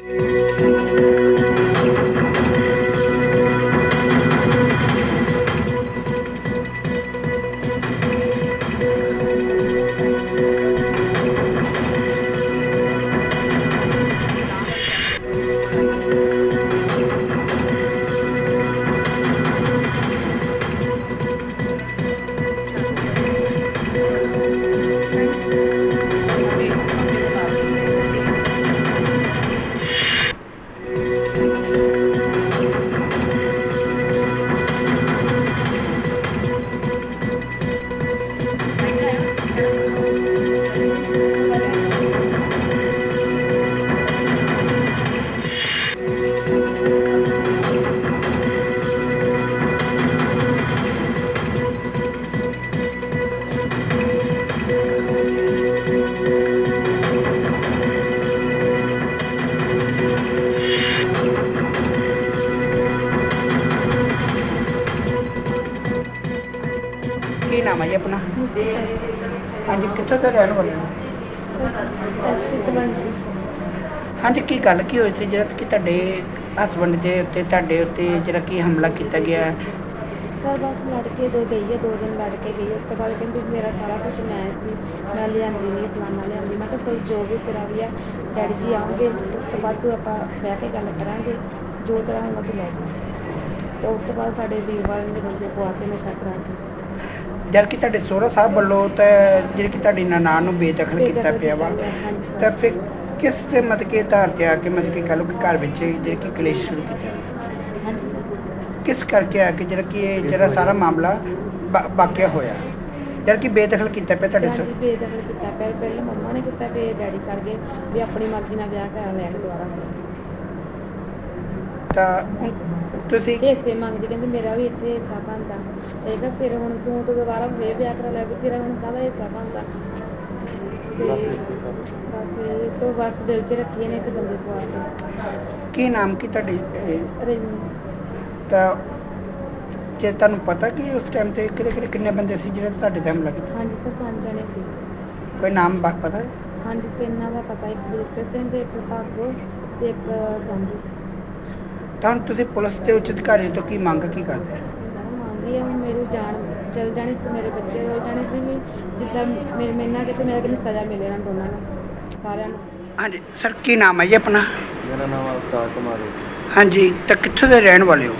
ਕੀ ਹਾਂਜੀ, ਕਿੱਥੋਂ ਦਾ ਰਹਿਣ ਵਾਲੇ ਹੋ? ਹਾਂਜੀ, ਕੀ ਗੱਲ, ਕੀ ਹੋਈ ਸੀ? ਜਿਹੜਾ ਕਿ ਤੁਹਾਡੇ ਹਸਬੰਡ ਦੇ ਉੱਤੇ, ਤੁਹਾਡੇ ਉੱਤੇ ਜਿਹੜਾ ਕਿ ਹਮਲਾ ਕੀਤਾ ਗਿਆ ਹੈ? ਸਰ, ਬਸ ਲੜ ਕੇ ਦੋ ਗਈ ਹੈ, ਦੋ ਦਿਨ ਲੜ ਕੇ ਗਈ ਉਸ ਤੋਂ ਬਾਅਦ ਕਹਿੰਦੀ ਮੇਰਾ ਸਾਰਾ ਕੁਝ ਮੈਂ ਸੀ, ਮੈਂ ਲਿਆਂਦੀ ਨਹੀਂ, ਫਲਾਨਾ ਲਿਆਂਦੀ। ਮੈਂ ਕਿਹਾ ਸਰ, ਜੋ ਵੀ ਤੇਰਾ ਵੀ ਆ, ਡੈਡੀ ਜੀ ਆਉਣਗੇ। ਉਸ ਤੋਂ ਬਾਅਦ ਤੂੰ ਆਪਾਂ ਬਹਿ ਕੇ ਗੱਲ ਕਰਾਂਗੇ। ਜੋ ਤੇਰਾ ਹੋਣਾ ਤੂੰ ਲੈ ਜਾ। ਤੇ ਉਸ ਤੋਂ ਬਾਅਦ ਸਾਡੇ ਵੀਰਵਾਰ ਨੇ ਬੰਦੇ ਪਵਾ ਕੇ ਨਸ਼ਾ ਕਰਾ ਕੇ ਜਦ ਕਿ ਤੁਹਾਡੇ ਸਹੁਰਾ ਸਾਹਿਬ ਵੱਲੋਂ ਤਾਂ ਜਿਹੜੀ ਕਿ ਤੁਹਾਡੀ ਨਨਾਣ ਨੂੰ ਬੇਦਖਲ ਕੀਤਾ ਪਿਆ ਵਾ। ਤਾਂ ਫਿਰ ਕਿਸ ਦੇ ਮਤਲਬ ਕਿ ਆਧਾਰ ਤੇ ਆ ਕੇ ਮਤਲਬ ਕਿ ਕਹ ਲਓ ਕਿ ਘਰ ਵਿੱਚ ਜਿਹੜੀ ਕਿ ਕਲੇਸ਼ ਸ਼ੁਰੂ ਕੀਤਾ? ਹਾਂਜੀ। ਕਿਸ ਕਰਕੇ ਆ ਕਿ ਜਿਹੜਾ ਕਿ ਇਹ ਜਿਹੜਾ ਸਾਰਾ ਮਾਮਲਾ ਵਾ- ਵਾਕਿਆ ਹੋਇਆ? ਜਦ ਕਿ ਬੇਦਖਲ ਕੀਤਾ ਪਿਆ ਤੁਹਾਡੇ ਸਹੁਰੇ ਬੇਦਖਲ ਕੀਤਾ ਪਹਿਲਾਂ ਪਹਿਲਾਂ ਮੰਮਾ ਨੇ ਕੀਤਾ ਫਿਰ ਡੈਡੀ ਕਰ ਗਏ ਵੀ ਆਪਣੀ ਮਰਜ਼ੀ ਨਾਲ ਵਿਆਹ ਕਰਾ ਲਿਆ ਕੇ ਦੁਬਾਰਾ। ਤਾਂ ਹੁਣ ਤੁਸੀਂ? ਹਿੱਸੇ ਮੰਗਦੀ ਕਹਿੰਦੀ ਮੇਰਾ ਵੀ ਇੱਥੇ ਹਿੱਸਾ ਬਣਦਾ। ਤੇ ਇਹਦਾ ਫਿਰ ਹੁਣ ਤੂੰ ਤੋਂ ਦੁਬਾਰਾ ਫੇਰ ਵਿਆਹ ਕਰਾ ਲਿਆ ਵੀ ਤੇਰਾ ਹੁਣ ਕਾਹਦਾ ਹਿੱਸਾ ਬਣਦਾ? ਤੇ ਬਸ ਇਹ ਤੋਂ ਬਸ ਦਿਲ 'ਚ ਰੱਖੀ ਨੇ ਤੇ ਬੰਦੇ ਪਵਾ ਕੇ। ਕੀ ਨਾਮ ਕੀ ਤੁਹਾਡੀ? ਇਹ? ਰਜਨੀ। ਤਾਂ ਜੇ ਤੁਹਾਨੂੰ ਪਤਾ ਕਿ ਉਸ ਟਾਈਮ ਤੇ ਕਿਹੜੇ ਕਿਹੜੇ ਕਿੰਨੇ ਬੰਦੇ ਸੀ ਜਿਹੜੇ ਤੁਹਾਡੇ ਤੇ ਹਮਲਾ ਕੀਤਾ ਹਾਂਜੀ ਸਰ ਪੰਜ ਜਣੇ ਸੀ। ਕੋਈ ਨਾਮ ਪਤਾ? ਹੈ ਹਾਂਜੀ ਤਿੰਨਾਂ ਦਾ ਪਤਾ ਇੱਕ ਬਲੁੱਕਰ ਸਿੰਘ ਤੇ ਇੱਕ ਭਾਗੋ ਤੇ ਇੱਕ ਗਾਂਧੀ। ਤਾਂ ਹੁਣ ਤੁਸੀਂ ਪੁਲਿਸ ਦੇ ਉੱਚ ਅਧਿਕਾਰੀਆਂ ਤੋਂ ਕੀ ਮੰਗ ਕੀ ਕਰਦੇ ਸਰ ਮੰਗਦੀ ਆ ਹੁਣ ਮੇਰੀ ਜਾਨ ਚਲ ਜਾਣੀ ਤੇ ਮੇਰੇ ਬੱਚੇ ਹੋ ਜਾਣੇ ਸੀ ਵੀ ਜਿੱਦਾਂ ਮੇਰੇ ਮੇਰੇ ਨਾਲ ਕਿਤੇ ਮੇਰਾ ਕਿੰਨੀ ਸਜ਼ਾ ਮਿਲੇ ਇਹਨਾਂ ਦੋਨਾਂ ਨੂੰ ਸਾਰਿਆਂ ਨੂੰ। ਹਾਂਜੀ ਸਰ ਕੀ ਨਾਮ ਹੈ ਜੀ ਆਪਣਾ? ਮੇਰਾ ਨਾਮ ਅਵਤਾਰ ਕੁਮਾਰ ਹੈ ਹਾਂਜੀ ਤਾਂ ਕਿੱਥੋਂ ਦੇ ਰਹਿਣ ਵਾਲੇ ਹੋ?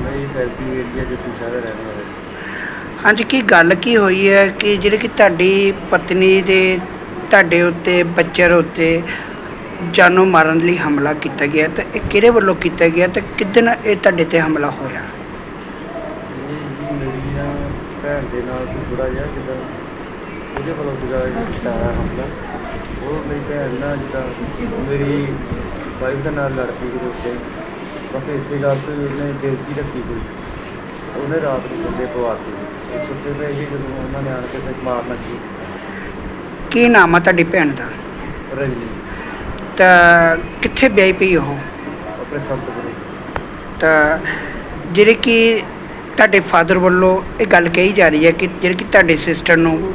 ਮੈਂ ਫੈਕਟਰੀ ਏਰੀਆ ਜੱਟੂ ਸ਼ਹਿਰ ਦਾ ਰਹਿਣ ਵਾਲਾ ਜੀ। ਹਾਂਜੀ ਕੀ ਗੱਲ ਕੀ ਹੋਈ ਹੈ ਕਿ ਜਿਹੜੇ ਕਿ ਤੁਹਾਡੀ ਪਤਨੀ ਦੇ ਤੁਹਾਡੇ ਉੱਤੇ ਬੱਚਿਆਂ ਦੇ ਉੱਤੇ ਜਾਨੋਂ ਮਾਰਨ ਲਈ ਹਮਲਾ ਕੀਤਾ ਗਿਆ ਤਾਂ ਇਹ ਕਿਹੜੇ ਵੱਲੋਂ ਕੀਤਾ ਗਿਆ ਤੇ ਕਿਦਨ ਇਹ ਤੁਹਾਡੇ ਤੇ ਹਮਲਾ ਹੋਇਆ? ਮੇਰੀ ਨਾ ਭੈਣ ਦੇ ਨਾਲ ਸੀ ਥੋੜਾ ਜਿਹਾ ਜਿੱਦਾਂ ਉਹਦੇ ਵੱਲੋਂ ਸੀਗਾ ਇਹ ਕੀਤਾ ਹੋਇਆ ਹਮਲਾ ਉਹ ਮੇਰੀ ਭੈਣ ਨਾਲ ਜਿੱਦਾਂ ਮੇਰੀ ਵਾਈਫ ਦੇ ਨਾਲ ਲੜ ਪਈ ਉਹਦੇ ਉੱਤੇ। ਬਸ ਇਸੇ ਗੱਲ ਤੋਂ ਉਹਨੇ ਦਿਲ 'ਚ ਹੀ ਰੱਖੀ ਕੋਈ। ਉਹਨੇ ਰਾਤ ਨੂੰ ਬੰਦੇ ਪਵਾਤੇ ਉਹ ਸੁੱਤੇ ਪਏ ਸੀ ਜਦੋਂ ਉਹਨਾਂ ਨੇ ਆਣ ਕੇ ਸਿਰ ਮਾਰਨਾ ਸੀ ਕੀ ਨਾਮ ਆ ਤੁਹਾਡੀ ਭੈਣ ਦਾ? ਰਜਨੀ। ਤਾਂ ਕਿੱਥੇ ਵਿਆਹੀ ਪਈ ਉਹ? ਆਪਣੇ ਸੰਤ ਗੁਰੂ ਤਾਂ ਜਿਹੜੇ ਕਿ ਤੁਹਾਡੇ ਫਾਦਰ ਵੱਲੋਂ ਇਹ ਗੱਲ ਕਹੀ ਜਾ ਰਹੀ ਹੈ ਕਿ ਜਿਹੜੇ ਕਿ ਤੁਹਾਡੇ ਸਿਸਟਰ ਨੂੰ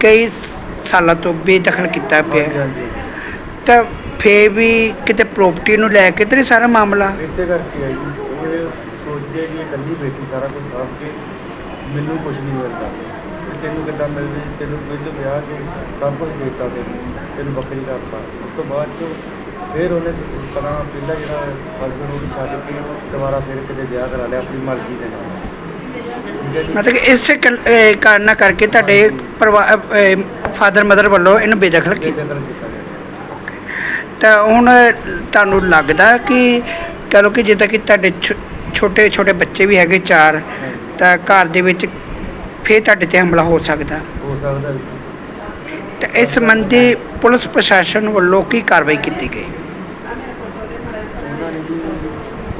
ਕਈ ਸਾਲਾਂ ਤੋਂ ਬੇਦਖਲ ਕੀਤਾ ਪਿਆ ਹਾਂਜੀ ਹੈ। ਹਾਂਜੀ ਤਾਂ ਫੇਰ ਵੀ ਕਿਤੇ ਪ੍ਰਾਪਰਟੀ ਨੂੰ ਲੈ ਕੇ ਤੇ ਨਹੀਂ ਸਾਰਾ ਮਾਮਲਾ? ਇਸੇ ਕਰਕੇ ਆਈ ਜੀ ਉਹ ਇਹ ਸੋਚਦੀ ਹੈ ਕਿ ਇਕੱਲੀ ਬੇਟੀ ਸਾਰਾ ਕੁਝ ਸਾਂਭ ਕੇ ਮੈਨੂੰ ਕੁਝ ਨਹੀਂ ਮਿਲਦਾ। ਤੈਨੂੰ ਕਿੱਦਾਂ ਮਿਲ ਜੇ ਤੈਨੂੰ ਪਹਿਲਾਂ ਵਿਆਹ ਕੇ ਸਭ ਕੁਝ ਦਿੱਤਾ ਤੈਨੂੰ ਤੈਨੂੰ ਬੱਕਰੀ ਕਰਤਾ ਉਸ ਤੋਂ ਬਾਅਦ ਚੋਂ ਫਿਰ ਉਹਨੇ ਤਰ੍ਹਾਂ ਪਹਿਲਾਂ ਜਿਹੜਾ ਹਸਬੈਂਡ ਨੂੰ ਛੱਡ ਕੇ ਦੁਬਾਰਾ ਫਿਰ ਕਿਤੇ ਵਿਆਹ ਕਰਾ ਲਿਆ ਆਪਣੀ ਮਰਜ਼ੀ ਦੇ ਨਾਲ। ਠੀਕ ਹੈ ਜੀ? ਮਤਲਬ ਕਿ ਇਸੇ ਕਲ- ਅਹ ਕਾਰਨਾਂ ਕਰਕੇ ਤੁਹਾਡੇ ਫਾਦਰ ਮਦਰ ਵੱਲੋਂ ਇਹਨੂੰ ਬੇਦਖਲ ਕੀਤਾ ਕਦਰ ਕੀਤਾ ਗਿਆ। ਤਾਂ ਹੁਣ ਤੁਹਾਨੂੰ ਲੱਗਦਾ ਕਿ ਕਹ ਲਓ ਕਿ ਜਿੱਦਾਂ ਕਿ ਤੁਹਾਡੇ ਛੋ- ਛੋਟੇ ਛੋਟੇ ਬੱਚੇ ਵੀ ਹੈਗੇ ਚਾਰ। ਤਾਂ ਘਰ ਦੇ ਵਿੱਚ ਫੇਰ ਤੁਹਾਡੇ ਤੇ ਹਮਲਾ ਹੋ ਸਕਦਾ। ਹੋ ਸਕਦਾ ਤੇ ਇਸ ਸੰਬੰਧੀ ਪੁਲਿਸ ਪ੍ਰਸ਼ਾਸਨ ਵੱਲੋਂ ਕੀ ਕਾਰਵਾਈ ਕੀਤੀ ਗਈ? ਉਹਨਾਂ ਨੇ ਜੀ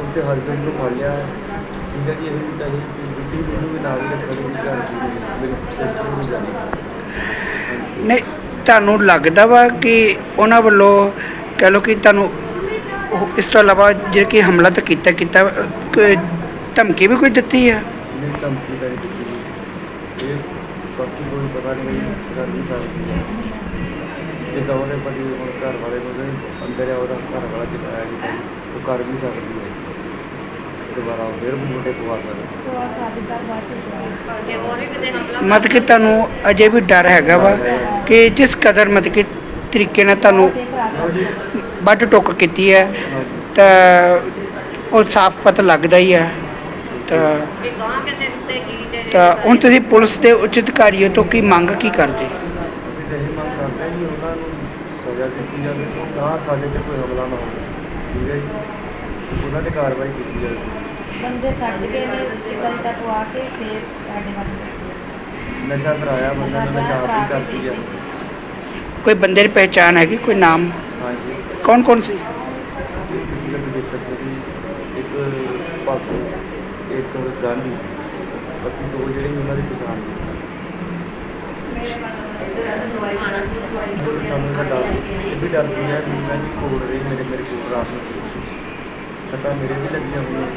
ਉਸਦੇ ਹਸਬੈਂਡ ਨੂੰ ਫੜ ਲਿਆ। ਹੈ। ਠੀਕ ਹੈ ਜੀ ਇਹ ਵੀ ਕਹੀ ਕਿ ਬੀਬੀ ਨੂੰ ਵੀ ਨਾਲ ਹੀ ਰੱਖਣੀ ਦੀ ਘਰ ਦੀ ਮੇਰੀ ਸਿਸਟਰ ਨੂੰ ਵੀ ਜਾਣੀ ਨਹੀਂ ਤੁਹਾਨੂੰ ਲੱਗਦਾ ਵਾ ਕਿ ਉਹਨਾਂ ਵੱਲੋਂ ਕਹ ਲਓ ਕਿ ਤੁਹਾਨੂੰ ਉਹ- ਇਸ ਤੋਂ ਇਲਾਵਾ ਜਿਹੜਾ ਕਿ ਹਮਲਾ ਤਾਂ ਕੀਤਾ ਕੀਤਾ ਅਹ, ਧਮਕੀ ਵੀ ਕੋਈ ਦਿੱਤੀ ਨਹੀਂ ਧਮਕੀ ਜੀ। ਇਹ ਬਾਕੀ ਕੋਈ ਪਤਾ ਨਹੀਂ ਕਰ ਨਹੀਂ ਸਕਦੀ ਜਿੱਦਾਂ ਉਹਨੇ ਪਤੀ ਹੁਣ ਘਰ ਵਾਲੇ ਨੂੰ ਉਹਦੇ ਅੰਦਰ ਆ ਉਹਦਾ ਘਰ ਵਾਲਾ ਚਲਾਇਆ ਕਿ ਭਾਈ ਉਹ ਕਰ ਵੀ ਸਕਦੀ ਹੈ। ਦੁਬਾਰਾ ਉਹ ਫਿਰ ਮੁੰਡੇ ਪਵਾ ਸਕਦਾ ਤੋਂ ਆ ਸਾਡੀ ਸਾਲ ਬਾਅਦ ਜੇ ਹੋਰ ਵੀ ਕਿਤੇ ਹਮਲਾ ਮਤਲਬ ਕਿ ਤੁਹਾਨੂੰ ਅਜੇ ਵੀ ਡਰ ਹੈਗਾ ਵਾ ਕਿ ਜਿਸ ਕਦਰ ਮਤਲਬ ਕਿ ਤਰੀਕੇ ਨਾਲ ਤੁਹਾਨੂੰ ਵੱਢ ਟੁੱਕ ਕੀਤੀ ਹੈ ਤਾਂ ਉਹ ਸਾਫ਼ ਪਤਾ ਲੱਗਦਾ ਹੀ ਹੈ। ਤਾਂ ਵੀ ਗਾਂ ਕਿਸੇ ਉੱਤੇ ਜੀ ਤੇ ਤਾਂ ਹੁਣ ਤੁਸੀਂ ਪੁਲਿਸ ਦੇ ਉੱਚ ਅਧਿਕਾਰੀਆਂ ਤੋਂ ਕੀ ਮੰਗ ਕੀ ਕਰਦੇ? ਅਸੀਂ ਤਾਂ ਇਹ ਮੰਗ ਕਰਦੇ ਹਾਂ ਕਿ ਉਹਨਾਂ ਨੂੰ ਸਜ਼ਾ ਦਿੱਤੀ ਜਾਵੇ ਤਾਂ ਸਾਡੇ ਤੇ ਕੋਈ ਹਮਲਾ ਨਾ ਹੋਵੇ। ਠੀਕ ਹੈ ਜੀ? ਉਹਨਾਂ ਤੇ ਕਾਰਵਾਈ ਕੀਤੀ ਜਾਵੇ। ਬੰਦੇ ਛੱਡ ਕੇ ਨੇ ਚਿਕਨ ਦਾ ਪਵਾ ਕੇ ਫੇਰ ਸਾਡੇ ਵੱਲ ਸੱਚੇ ਨਸ਼ਾ ਕਰਾਇਆ ਬੰਦਾ ਨੇ ਨਸ਼ਾ ਆਪ ਹੀ ਕਰਦੀ ਹੈ ਕੋਈ ਬੰਦੇ ਦੀ ਪਹਿਚਾਣ ਹੈਗੀ ਕੋਈ ਨਾਮ? ਹਾਂਜੀ। ਕੌਣ ਕੌਣ ਸੀ ਕਿਸੇ ਦਾ ਵਿਜੇਤਰ ਸੀ ਇੱਕ ਭਾਗੋ। ਇੱਕ ਗਾਂਧੀ ਬਾਕੀ ਦੋ ਜਿਹੜੇ ਸੀ ਉਹਨਾਂ ਦੀ ਪਛਾਣ ਨਹੀਂ ਸਾਨੂੰ ਸਾਡਾ ਇਹ ਵੀ ਡਰ ਗਿਆ ਵੀ ਮੈਂ ਵੀ ਕੋਲ ਰਹੀ ਮੇਰੇ ਮੇਰੇ ਕੋਲ ਰਾਤ ਨੂੰ ਸੱਟਾਂ ਮੇਰੇ ਵੀ ਲੱਗੀਆਂ ਹੋਈਆਂ।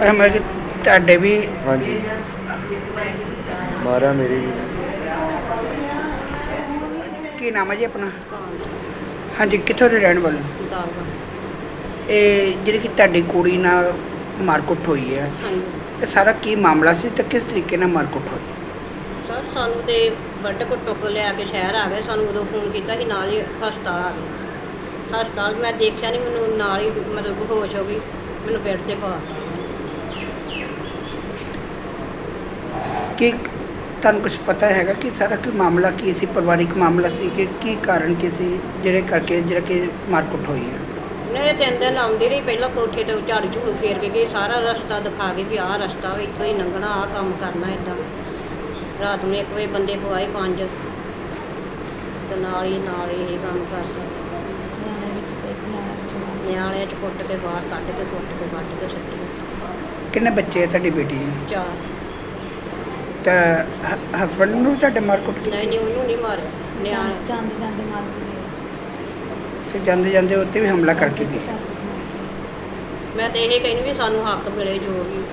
ਅਹ ਮੈਂ ਕਿ ਤੁਹਾਡੇ ਵੀ ਹਾਂਜੀ। ਮਾਰਿਆ ਮੇਰੇ ਵੀ। ਕੀ ਨਾਮ ਹੈ ਜੀ ਆਪਣਾ? ਹਾਂਜੀ ਕਿੱਥੋਂ ਦੇ ਰਹਿਣ ਵਾਲੇ। ਇਹ ਜਿਹੜੀ ਕਿ ਤੁਹਾਡੀ ਕੁੜੀ ਨਾਲ ਮਾਰਕੁੱਟ ਹੋਈ ਹੈ ਹਾਂਜੀ। ਇਹ ਸਾਰਾ ਕੀ ਮਾਮਲਾ ਸੀ ਤੇ ਕਿਸ ਤਰੀਕੇ ਨਾਲ ਮਾਰਕੁੱਟ ਹੋਈ? ਸਰ ਸਾਨੂੰ ਤੇ ਵੱਡ ਕੋ ਟੁੱਕ ਲਿਆ ਕੇ ਸ਼ਹਿਰ ਆ ਗਏ। ਸਾਨੂੰ ਉਦੋਂ ਫੋਨ ਕੀਤਾ ਸੀ ਨਾਲ ਹੀ ਹਸਪਤਾਲ ਆ ਗਏ। ਹਸਪਤਾਲ ਮੈਂ ਦੇਖਿਆ ਨਹੀਂ ਮੈਨੂੰ ਨਾਲ ਹੀ ਮਤਲਬ ਬੇਹੋਸ਼ ਹੋ ਗਈ। ਮੈਨੂੰ ਬੈੱਡ ਤੇ ਪਾ ਦਿੱਤਾ। ਕਿ ਤੁਹਾਨੂੰ ਕੁਝ ਪਤਾ ਹੈਗਾ ਕਿ ਸਾਰਾ ਕੀ ਮਾਮਲਾ ਕੀ ਸੀ? ਪਰਿਵਾਰਿਕ ਮਾਮਲਾ ਸੀ ਕਿ ਕੀ ਕਾਰਨ ਕੀ ਸੀ? ਜਿਹੜੇ ਕਰਕੇ ਜਿਹੜਾ ਕਿ ਮਾਰਕੁੱਟ ਹੋਈ ਹੈ। ਨਹੀਂ ਇਹ ਤਿੰਨ ਦਿਨ ਆਉਂਦੀ ਰਹੀ ਪਹਿਲਾਂ ਕੋਠੇ ਤੇ ਝਾੜੂ ਝੂੜੂ ਫੇਰ ਕੇ ਗਈ ਸਾਰਾ ਰਸਤਾ ਦਿਖਾ ਕੇ ਵੀ ਆਹ ਰਸਤਾ ਵਾ, ਇੱਥੋਂ ਹੀ ਲੰਘਣਾ ਆਹ ਕੰਮ ਕਰਨਾ ਇਦਾਂ ਰਾਤ ਨੂੰ 1 ਵਜੇ ਬੰਦੇ ਪਵਾਏ ਪੰਜ ਤੇ ਨਾਲ ਹੀ ਨਾਲ ਇਹ ਕੰਮ ਕਰਦਾ ਨਿਆਣੇ ਚ ਕੁੱਟ ਕੇ ਬਾਹਰ ਕੱਢ ਕੇ ਕੁੱਟ ਕੇ ਵੱਢ ਕੇ ਸੁੱਟੀ। ਕਿੰਨੇ ਬੱਚੇ ਹੈ ਤੁਹਾਡੀ ਬੇਟੀ ਦੇ? ਚਾਰ। ਤਾਂ ਹਸਬੰਡ ਨੂੰ ਤੁਹਾਡੇ ਮਾਰਕੁੱਟ ਕੀਤੀ ਨਹੀਂ ਨਹੀਂ ਉਹਨੂੰ ਨਹੀਂ ਮਾਰਿਆ। ਨਿਆਣੇ ਜਾਂਦੇ ਜਾਂਦੇ ਮਾਰ ਕੇ। ਗਏ ਤੇ ਜਾਂਦੇ ਜਾਂਦੇ ਉੱਤੇ ਵੀ ਹਮਲਾ ਕਰਕੇ ਗਏ ਮੈਂ ਤੇ ਇਹ ਕਹਿੰਦੀ ਵੀ ਸਾਨੂੰ ਹੱਕ ਮਿਲੇ ਜੋ ਵੀ।